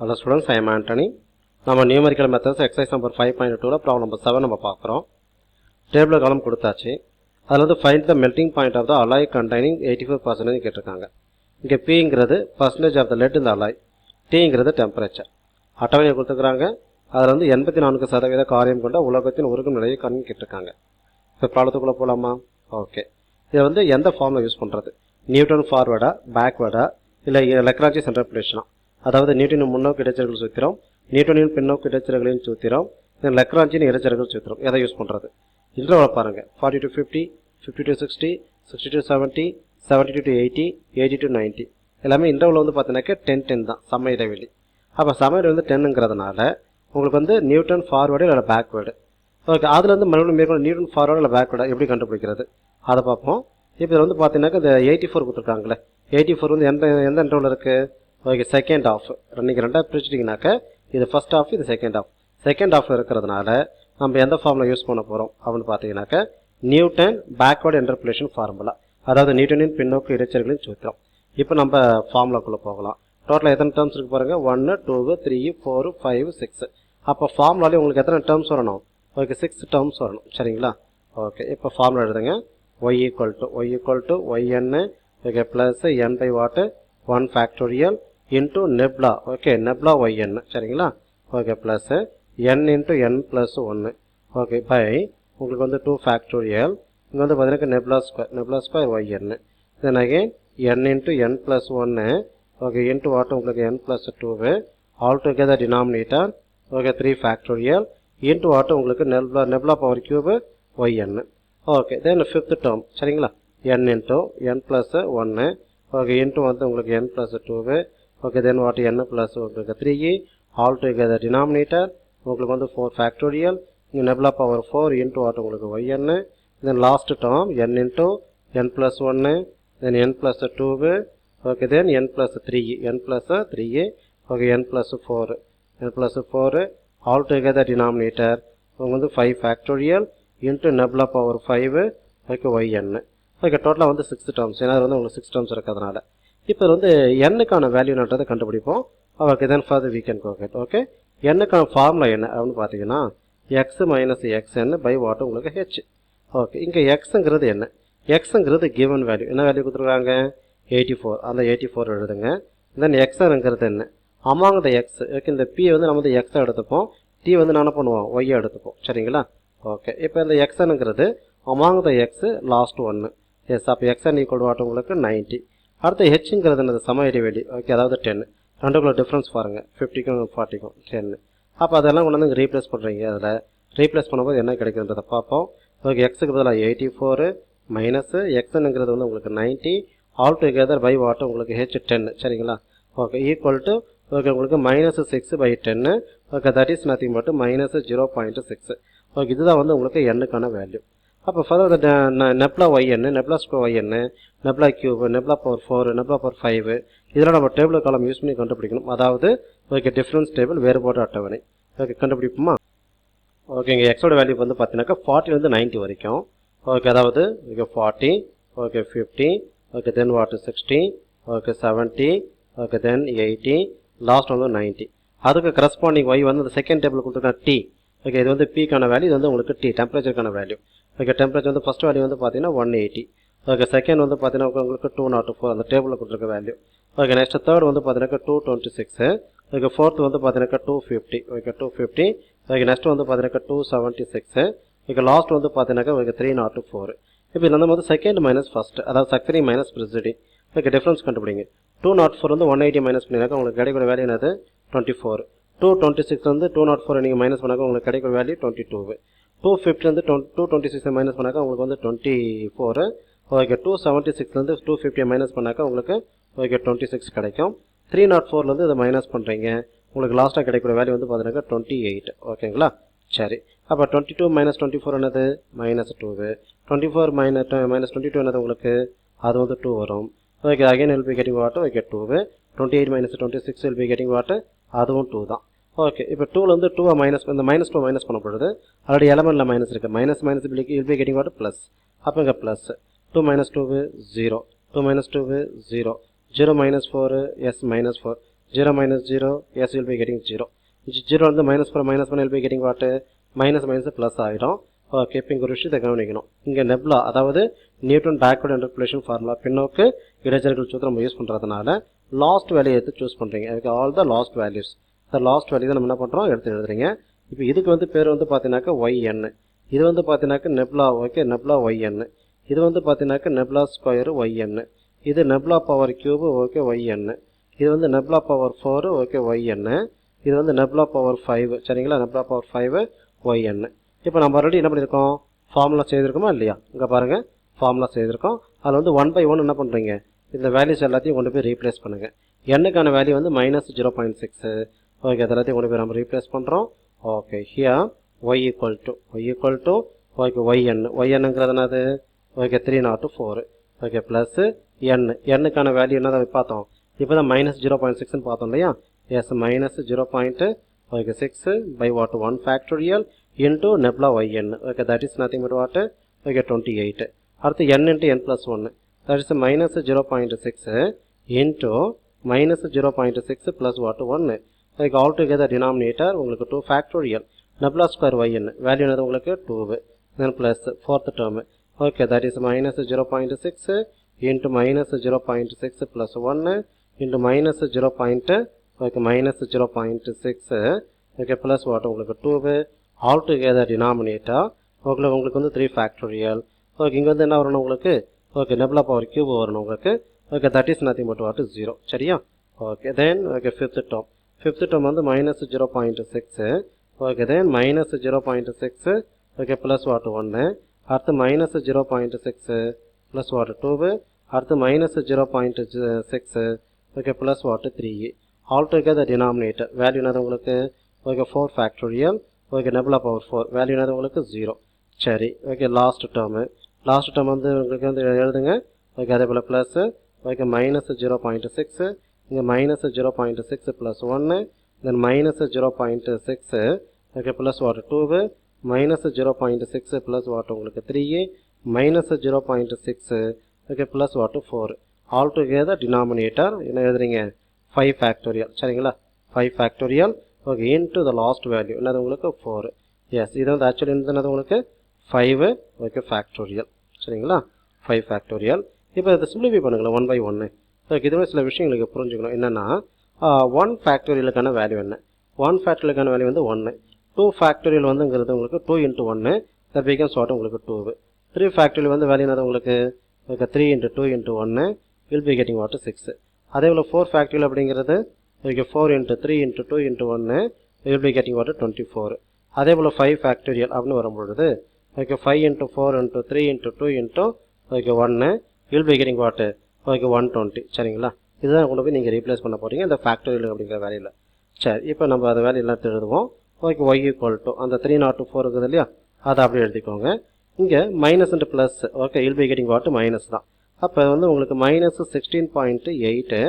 Hello students I'm Antony நம்ம numerical methods exercise number five point டூவில் problem number seven நம்ம பார்க்குறோம். டேபிள் காலம் கொடுத்தாச்சு. அதில் வந்து find the melting point of the alloy containing eighty five percentage கேட்டிருக்காங்க. இங்கே பிங்கிறது பர்சன்டேஜ் ஆஃப் த லெட் இந்த அலாய் டீங்கிறது டெம்பரேச்சர் அட்டவணையை கொடுத்துருக்குறாங்க. அதில் வந்து எண்பத்தி நான்கு சதவீத காரியம் கொண்ட உலகத்தின் உருகும் நிலையை கண்ணு கேட்டிருக்காங்க. இப்போ ப்ராப்ளத்துக்குள்ளே போகலாமா ஓகே இதை வந்து எந்த ஃபார்மில் யூஸ் பண்ணுறது நியூட்டன் ஃபார்வேர்டா பேக்வேர்டா இல்லை லெக்ராஜி சென்ட்ரபிளேஷனா அதாவது நியூட்டனின் முன்னோக்கு இடைச்சல்கள் சூத்திரம் நியூட்டனின் பின்னோக்கு இடைச்சல்களின் சூத்திரம் லக்ராஞ்சின் லெக்ராஞ்சின் இடைச்சல்கள் சூத்திரம். எதை யூஸ் பண்ணுறது இன்டர்வலை பாருங்கள் forty to fifty fifty to sixty sixty to seventy seventy to to eighty eighty to ninety எல்லாமே இன்டர்வல் வந்து பார்த்தீங்கன்னாக்கா டென் டென் தான் சம இடைவெளி. அப்போ சம இடைவெளி வந்து டென்னுங்கிறதுனால உங்களுக்கு வந்து நியூட்டன் ஃபார்வேர்டு இல்லை பேக்வேர்டு ஓகே அதில் வந்து மறுபடியும் மேற்கொண்டு நியூட்டன் ஃபார்வர்டு இல்லை பேக்வேர்டு எப்படி கண்டுபிடிக்கிறது? அதை பார்ப்போம். இப்போ இதில் வந்து பார்த்தீங்கன்னாக்கா இந்த எயிட்டி ஃபோர் கொடுத்துருக்காங்களே எயிட்டி ஃபோர் வந்து எந்த எந்த இன்டர்வல் இருக்குது ஓகே செகண்ட் ஆஃப் நீங்கள் ரெண்டாக பிரிச்சிட்டிங்கனாக்கா இது ஃபர்ஸ்ட் ஆஃப் இது செகண்ட் ஆஃப் செகண்ட் ஆஃப் இருக்கிறதுனால நம்ம எந்த ஃபார்முலா யூஸ் பண்ண போகிறோம் அப்படின்னு பார்த்தீங்கன்னாக்கா நியூட்டன் பேக்வர்டு இன்டர்பிளேஷன் ஃபார்முலா அதாவது நியூட்டனின் பின்னோக்கு இடைச்சல்களின் சூத்திரம். இப்போ நம்ம ஃபார்முலாக்குள்ளே போகலாம். டோட்டலாக எத்தனை டேர்ம்ஸ் இருக்கு பாருங்கள் ஒன்று two three four five six அப்போ ஃபார்முலாலே உங்களுக்கு எத்தனை டேர்ம்ஸ் வரணும்? ஓகே சிக்ஸ் டேர்ம்ஸ் வரணும். சரிங்களா? ஓகே இப்போ ஃபார்முலா எழுதுங்க. Y equal to y equal to ஒய்என்னு okay plus n by what one factorial into nabla okay nabla y n சரிங்களா? Okay plus n into n plus ஒன்று okay by உங்களுக்கு வந்து two factorial இங்கே வந்து பார்த்தீங்கன்னா nabla square nabla square y n then again n into n plus ஒன்று okay into what உங்களுக்கு n plus two all together denominator okay three factorial into what உங்களுக்கு nabla nabla power cube y n okay then fifth term சரிங்களா? என் into என் plus ஒன்று okay into வந்து உங்களுக்கு n plus two okay then what n plus உங்களுக்கு three all together denominator உங்களுக்கு வந்து four factorial இங்கே nabla power four into what உங்களுக்கு y n then last term n into n plus ஒன்று then n plus two okay then n plus three n plus three okay n plus four n plus four all together denominator உங்களுக்கு வந்து five factorial into nabla power five okay y n okay டோட்டலாக வந்து six terms ஏன்னா வந்து உங்களுக்கு six terms இருக்கிறதுனால. இப்போ வந்து எண்ணுக்கான வேல்யூன்றதை கண்டுபிடிப்போம். Okay then for we can கோகெட் okay எண்ணுக்கான ஃபார்முலா என்ன? அப்படின்னு பார்த்தீங்கன்னா எக்ஸ் மைனஸ் எக்ஸ் என்ன பை வாட் உங்களுக்கு ஹெச் ஓகே இங்கே எக்ஸுங்கிறது என்ன? எக்ஸுங்கிறது கிவன் வேல்யூ என்ன வேல்யூ கொடுத்துருக்காங்க? எயிட்டி ஃபோர் அந்த எயிட்டி ஃபோர் எழுதுங்க தென் எக்ஸுங்கிறது என்ன? அமாங் த எக்ஸ் ஓகே இந்த பி வந்து நம்ம வந்து எக்ஸை எடுத்துப்போம். டி வந்து நான் என்ன பண்ணுவோம்? ஒய்யை எடுத்துப்போம். சரிங்களா? ஓகே இப்போ இந்த எக்ஸனுங்கிறது அமாங் த எக்ஸ் லாஸ்ட் ஒன்று எஸ் அப்போ எக்ஸ்என் ஈக்குவல் வாட் உங்களுக்கு? நைன்ட்டி அடுத்து ஹெச்ங்கிறது என்னது? சம இடைவெளி. ஓகே அதாவது டென் ரெண்டுக்குள்ள டிஃப்ரென்ஸ் பாருங்கள் ஃபிஃப்டிக்கும் ஃபார்ட்டிக்கும் டென்னு அப்போ அதெல்லாம் கொண்டு வந்து ரீப்ளேஸ் பண்ணுறீங்க அதில். ரீப்ளேஸ் பண்ணும்போது என்ன கிடைக்குதுன்றதை பார்ப்போம். ஓகே எக்ஸுக்கு பதிலாக எயிட்டி ஃபோரு மைனஸு எக்ஸ்னுங்கிறது வந்து உங்களுக்கு ninety all together by what உங்களுக்கு ஹெச் டென் சரிங்களா? ஓகே ஈக்குவல் டு ஓகே உங்களுக்கு minus six by ten okay that is nothing but minus zero point six okay இதுதான் வந்து உங்களுக்கு எண்ணுக்கான வேல்யூ அப்போ ஃபர்தர் நெப்லா ஒய் என்ன? நெப்லா ஸ்கோ ஒய் என்ன? Nabla cube nabla power four nabla power five இதெல்லாம் நம்ம டேபிள் காலம் யூஸ் பண்ணி கண்டுபிடிக்கணும். அதாவது ஓகே டிஃப்ரென்ஸ் டேபிள் வேறுபாடு அட்டவணை. ஓகே கண்டுபிடிப்போமா? ஓகேங்க எக்ஸோட வேல்யூ வந்து பார்த்தீங்கன்னாக்கா ஃபார்ட்டிலேருந்து நைன்ட்டி வரைக்கும். ஓகே அதாவது okay forty okay fifty okay then what sixty okay seventy okay then eighty last வந்து நைன்ட்டி அதுக்கு கரஸ்பாண்டிங் ஒய் வந்து அந்த செகண்ட் டேபிள் கொடுத்துருக்கேன் டி ஓகே இது வந்து பிக்கான வேல்யூ இது வந்து உங்களுக்கு டி டெம்பரேச்சருக்கான வேல்யூ ஓகே டெம்பரேச்சர் வந்து ஃபஸ்ட் வேல்யூ வந்து பார்த்தீங்கன்னா ஒன் எயிட்டி ஓகே செகண்ட் வந்து பார்த்தீங்கன்னா உங்களுக்கு டூ நாட் ஃபோர் அந்த டேபிளில் கொடுத்துருக்க வேல்யூ ஓகே நெக்ஸ்ட் தேர்ட் வந்து பார்த்தீங்கன்னா two twenty six okay fourth வந்து பார்த்தீங்கன்னா two fifty okay two fifty okay next வந்து பார்த்தீங்கன்னா two seventy six okay last வந்து பார்த்தீங்கன்னா ஓகே த்ரீ நாட் ஃபோர் இப்போ இந்த வந்து செகண்ட் மைனஸ் ஃபஸ்ட் அதாவது சக்ரி மைனஸ் பிரிசிடி ஓகே டிஃப்ரென்ஸ் கண்டுபிடிங்க. டூ நாட் ஃபோர் வந்து ஒன் எயிட்டி மைனஸ் பண்ணினாக்க உங்களுக்கு கிடைக்கிற வேல்யூ என்னது? Twenty four two twenty six வந்து டூ நாட் ஃபோர் நீங்கள் மைனஸ் பண்ணாக்க உங்களுக்கு கிடைக்கிற வேல்யூ டுவெண்ட்டி டூ டூ ஃபிஃப்டிலேருந்து வந்து டூ டுவெண்ட்டி சிக்ஸ் மைனஸ் பண்ணாக்கா உங்களுக்கு வந்து twenty four okay two seventy சிக்ஸ்லேருந்து two ஃபிஃப்டியை மைனஸ் பண்ணாக்கா உங்களுக்கு ஓகே டுவெண்ட்டி சிக்ஸ் கிடைக்கும் த்ரீ நாட் ஃபோர்லேருந்து இதை மைனஸ் பண்ணுறீங்க உங்களுக்கு லாஸ்ட்டாக கிடைக்கிற வேல்யூ வந்து பார்த்தீங்கன்னா டுவெண்ட்டி எயிட் ஓகேங்களா? சரி. அப்போ twenty two minus twenty four என்னது? Minus two twenty four minus minus twenty two என்னது உங்களுக்கு? அது வந்து டூ வரும். Okay again will be getting what okay two twenty eight minus twenty six will be getting what அதுவும் two தான். Okay இப்போ டூலேருந்து டூவை மைனஸ் இந்த மைனஸ் டூ மைனஸ் பண்ணப்படுது. ஆல்ரெடி எலமெண்ட்டில் மைனஸ் இருக்குது minus minus will be getting what plus அப்போ இங்கே plus two minus two zero two minus two zero zero minus four yes minus four 0 minus 0 yes you'll be zero 0 zero வந்து minus four minus பண்ண will be getting what minus minus plus ஆகிடும் okay இப்போ இங்கே ஒரு விஷயத்தை கவனிக்கணும். இங்கே nabla அதாவது நியூட்டன் பேக்வர்ட் இன்டர்புலேஷன் ஃபார்முலா பின்னோக்கு இடைச்சல்கள் சூத்திரம் நம்ம யூஸ் பண்ணுறதுனால லாஸ்ட் வேல்யூ எடுத்து சூஸ் பண்ணுறீங்க அதுக்கு all the last values the last value தான் நம்ம என்ன பண்ணுறோம் எடுத்து எழுதுறீங்க. இப்போ இதுக்கு வந்து பேர் வந்து பார்த்தீங்கன்னாக்கா ஒய்என் இது வந்து பார்த்தீங்கன்னாக்கா நெப்லா ஓகே நெப்லா ஒய்என் இது வந்து பார்த்தீங்கன்னாக்கா நெப்லா ஸ்கொயர் ஒய் இது nabla power cube okay y n இது வந்து nabla power four okay y n இது வந்து நெப்லா பவர் ஃபைவ் சரிங்களா? நெப்லா பவர் ஃபைவ் ஒய் இப்போ நம்ம ஆல்ரெடி என்ன பண்ணியிருக்கோம்? ஃபார்முலா செய்திருக்கோமா இல்லையா? இங்கே பாருங்கள் ஃபார்முலா செய்திருக்கோம். அதில் வந்து ஒன் பை ஒன் என்ன பண்ணுறீங்க இந்த வேல்யூஸ் எல்லாத்தையும் கொண்டு போய் ரீப்ளேஸ் பண்ணுங்கள் எண்ணுக்கான வேல்யூ வந்து minus zero point six okay அதெல்லாத்தையும் கொண்டு போய் நம்ம ரீப்ளேஸ் பண்ணுறோம் okay here y equal to y equal to okay y n y என்னங்கிறது என்னது? Okay three naught four okay plus n என்னுக்கான value என்ன தான் பார்த்தோம். இப்போ தான் மைனஸ் ஜீரோ பாயிண்ட் சிக்ஸ்னு பார்த்தோம் இல்லையா? Yes minus zero point okay six by what one factorial into nabla y n okay that is nothing but what okay twenty eight அடுத்து என் into என் plus ஒன்று that is minus zero point six into minus zero point six plus what ஒன்று like all together denominator உங்களுக்கு two factorial nabla square y n value என்னது உங்களுக்கு two then plus fourth term okay that is minus zero point six into minus zero point six plus ஒன்று into minus zero point okay minus zero point six okay plus what உங்களுக்கு two all together denominator உங்களுக்கு உங்களுக்கு வந்து three factorial okay இங்கே வந்து என்ன வரணும் உங்களுக்கு? ஓகே நெப்லா பவர் கியூப் வரணும் உங்களுக்கு. Okay that is nothing but what zero சரியா? Okay then okay fifth term fifth term வந்து minus zero point six okay then minus zero point six okay plus what ஒன்று அடுத்து minus zero point six plus what two அடுத்து minus zero point six okay plus what three all together denominator value என்னது உங்களுக்கு? Okay four factorial okay nabla power four value என்னது உங்களுக்கு? Zero சரி. Okay last term last term வந்து உங்களுக்கு வந்து எழுதுங்க. ஓகே அதே போல் plus okay minus zero point six இங்கே minus zero point six plus ஒன்று then minus zero point six okay plus what two minus zero point six plus what உங்களுக்கு three minus zero point six okay plus what four all together denominator என்ன எழுதுறீங்க? Five factorial சரிங்களா? Five factorial okay into the last value என்னது உங்களுக்கு? Four yes இது வந்து actually என்னது உங்களுக்கு? ஃபைவ் ஓகே ஃபேக்டோரியல் சரிங்களா? ஃபைவ் ஃபேக்டோரியல் இப்போ இதை சிம்பிளிஃபை பண்ணுங்களேன் ஒன் பை ஒன்று அதுக்கு இதுவே சில விஷயங்களுக்கு புரிஞ்சுக்கணும். என்னென்னா ஒன் ஃபேக்டோரியலுக்கான வேல்யூ என்ன? ஒன் ஃபேக்டோரியலுக்கான வேல்யூ வந்து ஒன்று டூ ஃபேக்டோரியல் வந்துங்கிறது உங்களுக்கு டூ இன்ட்டு ஒன்று த பிகம்ஸ் வாட் உங்களுக்கு டூவு த்ரீ ஃபேக்டரியில் வந்து வேல்யூ என்னது உங்களுக்கு? Okay three into two into ஒன்று will be getting what six அதே போல் ஃபோர் ஃபேக்டோரியல் அப்படிங்கிறது okay four into three into two into ஒன்று will be getting what twenty four அதே போல் ஃபைவ் ஃபேக்டோரியல் அப்படின்னு வரும்பொழுது okay five into four into three into two into okay ஒன்று will be getting what okay one twenty சரிங்களா? இதுதான் கொண்டு போய் நீங்கள் ரீப்ளேஸ் பண்ண போகிறீங்க இந்த ஃபேக்டரியில் அப்படிங்கிற வேலையில். சரி இப்போ நம்ம அந்த வேலையெல்லாம் எழுதுவோம் ஓகே ஒய் ஈக்குவல் டு அந்த த்ரீ நாட் டூ ஃபோர் இருக்குது இல்லையா? அதை அப்படியே எழுதிக்கோங்க. இங்கே minus and plus okay will be getting what minus தான். அப்போ வந்து உங்களுக்கு minus sixteen point eight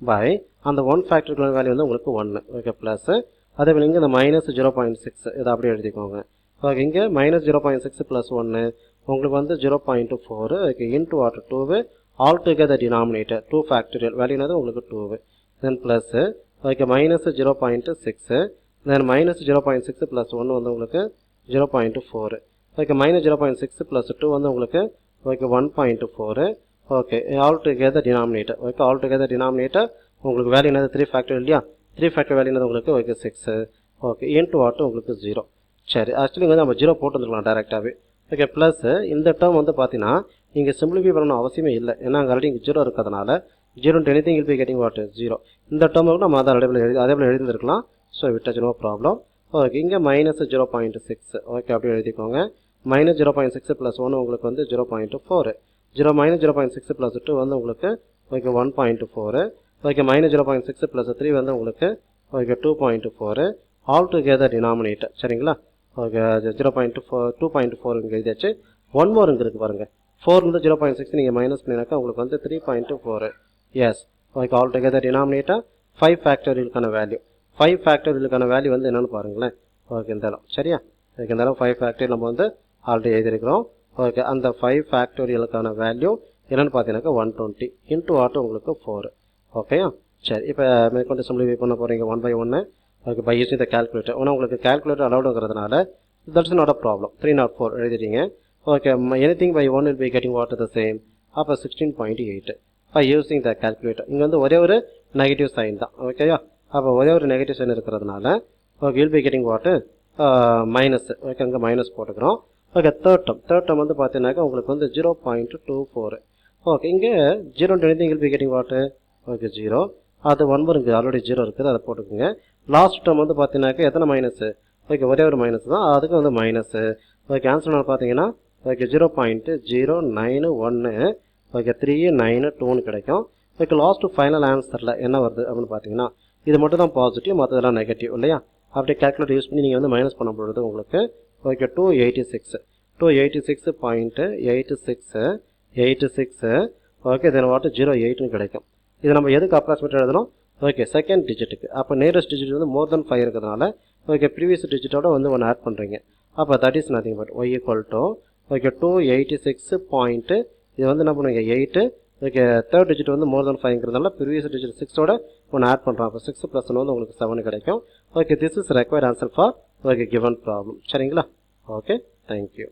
by அந்த ஒன் ஃபேக்டரிக்குள்ள வேல்யூ வந்து உங்களுக்கு ஒன்று ஓகே ப்ளஸ் அதே போல் இங்கே இந்த மைனஸ் ஜீரோ பாயிண்ட் சிக்ஸ் இதை அப்படியே எழுதிக்கோங்க. ஓகே இங்கே minus zero point six plus ஒன்று உங்களுக்கு வந்து zero point four okay into what two all together denominator two factorial வேல்யூனது உங்களுக்கு two then plus okay minus zero point six then minus zero point six plus ஒன்று வந்து உங்களுக்கு zero point four okay minus zero point six plus two வந்து உங்களுக்கு okay one point four okay all together denominator okay all together denominator உங்களுக்கு value என்னது three factor இல்லையா? Three factor value என்னது உங்களுக்கு okay six okay into what உங்களுக்கு zero சரி actually வந்து நம்ம ஜீரோ போட்டு வந்துருக்கலாம் டேரெக்டாகவே ஓகே ப்ளஸ் இந்த டேர்ம் வந்து பார்த்தீங்கன்னா இங்கே சிம்பிளிஃபை பண்ணணும் அவசியமே இல்லை. ஏன்னா அங்கே ஆல்ரெடி இங்கே ஜீரோ இருக்கிறதுனால zero anything will be getting what zero இந்த டேர்முக்கு நம்ம அதை அதே போல் எழுதி அதே போல் எழுதிருக்கலாம் ஸோ விட்டாச்சு நோ ப்ராப்ளம் ஓகே இங்கே minus zero point six okay அப்படியே எழுதிக்கோங்க. Minus zero point six plus one உங்களுக்கு வந்து zero point four zero minus zero point six plus two வந்து உங்களுக்கு okay one point four okay minus zero point six plus three வந்து உங்களுக்கு okay two point four all together denominator சரிங்களா? Okay zero point four two point four இங்கே எழுதியாச்சு. One more இங்கே இருக்குது பாருங்கள் ஃபோர்லேருந்து ஜீரோ பாயிண்ட் சிக்ஸ் நீங்கள் மைனஸ் பண்ணினாக்கா உங்களுக்கு வந்து three point four yes okay all together டினாமினேட்டாக five ஃபேக்டரிகளுக்கான வேல்யூ ஃபைவ் ஃபேக்டோரியலுக்கான வேல்யூ வந்து என்னென்னு பாருங்களேன். ஓகே இருந்தாலும் சரியா? ஓகே இருந்தாலும் ஃபைவ் ஃபேக்டரி நம்ம வந்து ஆல்ரெடி எழுதியிருக்கிறோம். ஓகே அந்த ஃபைவ் ஃபேக்டோரியலுக்கான வேல்யூ என்னென்னு பார்த்தீங்கன்னாக்கா ஒன் டுவெண்ட்டி இன்ட்டு வாட்டு உங்களுக்கு ஃபோர் ஓகேயா சரி இப்போ uh, மேற்கொண்டு சிம்பிளிஃபை பண்ண போகிறீங்க ஒன் பை ஒன்று okay by using the calculator ஆனால் உங்களுக்கு calculator அலௌடுங்கிறதுனால that's not a problem three naught four எழுதிட்டீங்க. Okay anything by one will be getting what the same அப்போ sixteen point eight by using the calculator இங்கே வந்து ஒரே ஒரு negative sign தான். ஓகேயா அப்போ ஒரே ஒரு நெகட்டிவ் சைன் இருக்கிறதுனால okay will be getting what minus okay அங்கே மைனஸ் போட்டுக்கிறோம். Okay third term third term வந்து பார்த்தீங்கன்னாக்கா உங்களுக்கு வந்து zero point two four okay இங்கே zero twenty will be getting what okay zero அது ஒன்பது இங்கே ஆல்ரெடி ஜீரோ இருக்குது. அதை போட்டுக்கோங்க. லாஸ்ட் டம் வந்து பார்த்தீங்கன்னாக்கா எத்தனை மைனஸு ஓகே ஒரே ஒரு மைனஸ் தான். அதுக்கு வந்து மைனஸு ஓகே ஆன்சர் பார்த்தீங்கன்னா okay zero point zero nine ஒன்று ஓகே த்ரீ நைனு டூன்னு கிடைக்கும். ஓகே லாஸ்ட்டு ஃபைனல் ஆன்சரில் என்ன வருது அப்படின்னு பார்த்தீங்கன்னா இது மட்டும் தான் பாசிட்டிவ் மற்றதெல்லாம் நெகட்டிவ் இல்லையா? அப்படியே கேல்குலேட்டர் யூஸ் பண்ணி நீங்கள் வந்து மைனஸ் பண்ண பொழுது உங்களுக்கு okay two eighty six two eighty six point eight six eight six okay then what zero எயிட்னு கிடைக்கும். இது நம்ம எதுக்கு அப்ராக்சிமேட் எழுதணும்? ஓகே செகண்ட் டிஜிட்டுக்கு அப்போ நியரஸ்ட் டிஜிட் வந்து மோர் தென் ஃபைவ் இருக்கிறதுனால ஓகே ப்ரீவியஸ் டிஜிட்டோட வந்து ஒன்று ஆட் பண்ணுறீங்க அப்போ that is nothing but y equal to okay two eighty six point இது வந்து என்ன பண்ணுவீங்க எயிட்டு ஓகே தேர்ட் டிஜிட் வந்து மோர் தென் ஃபைவ்ங்கிறதுனால ப்ரீவியஸ் டிஜிட் சிக்ஸோட ஒன்று ஆட் பண்ணுறோம் அப்போ சிக்ஸ் ப்ளஸ் ஒன்று வந்து உங்களுக்கு செவன் கிடைக்கும். Okay this is required answer for okay given problem சரிங்களா? Okay thank you